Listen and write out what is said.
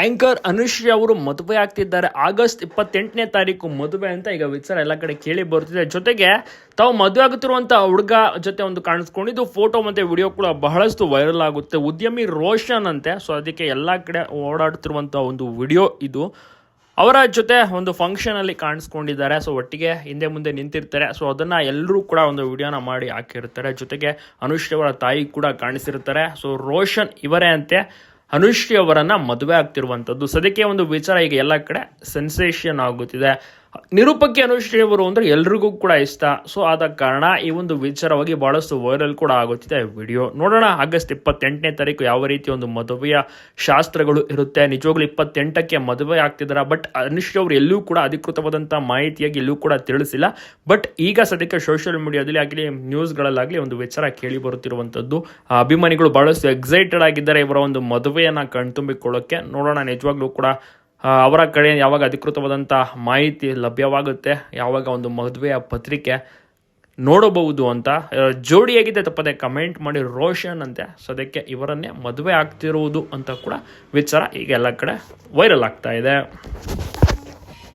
Anchor Anushree ಅವರು ಮದುವೆ ಆಗ್ತಿದ್ದಾರೆ. ಆಗಸ್ಟ್ ಇಪ್ಪತ್ತೆಂಟನೇ ತಾರೀಕು ಮದುವೆ ಅಂತ ಈಗ ವಿಚಾರ ಎಲ್ಲ ಕಡೆ ಕೇಳಿ ಬರ್ತಿದೆ. ಜೊತೆಗೆ ತಾವು ಮದುವೆ ಆಗುತ್ತಿರುವಂಥ ಹುಡುಗ ಜೊತೆ ಒಂದು ಕಾಣಿಸ್ಕೊಂಡಿದ್ದು ಫೋಟೋ ಮತ್ತೆ ವಿಡಿಯೋ ಕೂಡ ಬಹಳಷ್ಟು ವೈರಲ್ ಆಗುತ್ತೆ. ಉದ್ಯಮಿ ರೋಷನ್ ಅಂತೆ. ಸೊ ಅದಕ್ಕೆ ಎಲ್ಲ ಕಡೆ ಓಡಾಡ್ತಿರುವಂತ ಒಂದು ವಿಡಿಯೋ ಇದು. ಅವರ ಜೊತೆ ಒಂದು ಫಂಕ್ಷನ್ ಅಲ್ಲಿ ಕಾಣಿಸ್ಕೊಂಡಿದ್ದಾರೆ. ಸೊ ಒಟ್ಟಿಗೆ ಹಿಂದೆ ಮುಂದೆ ನಿಂತಿರ್ತಾರೆ. ಸೊ ಅದನ್ನ ಎಲ್ಲರೂ ಕೂಡ ಒಂದು ವಿಡಿಯೋನ ಮಾಡಿ ಹಾಕಿರ್ತಾರೆ. ಜೊತೆಗೆ ಅನುಶ್ರೀ ಅವರ ತಾಯಿ ಕೂಡ ಕಾಣಿಸಿರ್ತಾರೆ. ಸೊ ರೋಷನ್ ಇವರೇ ಅಂತೆ. ಅನುಶ್ರೀ ಅವರನ್ನ ಮದುವೆ ಆಗ್ತಿರುವಂಥದ್ದು ಸದ್ಯಕ್ಕೆ ಒಂದು ವಿಚಾರ ಈಗ ಎಲ್ಲ ಕಡೆ ಸೆನ್ಸೇಷನ್ ಆಗುತ್ತಿದೆ. ನಿರೂಪಕ್ಕೆ ಅನುಶ್ರೀ ಅವರು ಅಂದ್ರೆ ಎಲ್ರಿಗೂ ಕೂಡ ಇಷ್ಟ. ಸೊ ಆದ ಕಾರಣ ಈ ಒಂದು ವಿಚಾರವಾಗಿ ಬಹಳಷ್ಟು ವೈರಲ್ ಕೂಡ ಆಗುತ್ತಿದೆ ವಿಡಿಯೋ ನೋಡೋಣ, ಆಗಸ್ಟ್ ಇಪ್ಪತ್ತೆಂಟನೇ ತಾರೀಕು ಯಾವ ರೀತಿ ಒಂದು ಮದುವೆಯ ಶಾಸ್ತ್ರಗಳು ಇರುತ್ತೆ. ನಿಜವಾಗ್ಲೂ ಇಪ್ಪತ್ತೆಂಟಕ್ಕೆ ಮದುವೆ ಆಗ್ತಿದ್ದಾರೆ ಬಟ್ ಅನುಶ್ರೀ ಅವರು ಎಲ್ಲೂ ಕೂಡ ಅಧಿಕೃತವಾದಂಥ ಮಾಹಿತಿಯಾಗಿ ಎಲ್ಲೂ ಕೂಡ ತಿಳಿಸಿಲ್ಲ. ಬಟ್ ಈಗ ಸದ್ಯಕ್ಕೆ ಸೋಷಿಯಲ್ ಮೀಡಿಯಾದಲ್ಲಿ ಆಗಲಿ ನ್ಯೂಸ್ಗಳಲ್ಲಾಗಲಿ ಒಂದು ವಿಚಾರ ಕೇಳಿ ಬರುತ್ತಿರುವಂಥದ್ದು. ಅಭಿಮಾನಿಗಳು ಬಹಳಷ್ಟು ಎಕ್ಸೈಟೆಡ್ ಆಗಿದ್ದಾರೆ ಇವರ ಒಂದು ಮದುವೆಯನ್ನು ಕಣ್ತುಂಬಿಕೊಳ್ಳೋಕ್ಕೆ. ನೋಡೋಣ, ನಿಜವಾಗ್ಲೂ ಕೂಡ ಅವರ ಕಡೆ ಯಾವಾಗ ಅಧಿಕೃತವಾದಂಥ ಮಾಹಿತಿ ಲಭ್ಯವಾಗುತ್ತೆ, ಯಾವಾಗ ಒಂದು ಮದುವೆಯ ಪತ್ರಿಕೆ ನೋಡಬಹುದು ಅಂತ ಜೋಡಿಯಾಗಿದೆ ತಪ್ಪದೆ ಕಮೆಂಟ್ ಮಾಡಿ ರೋಷನ್ ಅಂತೆ. ಸದ್ಯಕ್ಕೆ ಇವರನ್ನೇ ಮದುವೆ ಆಗ್ತಿರುವುದು ಅಂತ ಕೂಡ ವಿಚಾರ ಈಗ ಎಲ್ಲ ಕಡೆ ವೈರಲ್ ಆಗ್ತಾ ಇದೆ.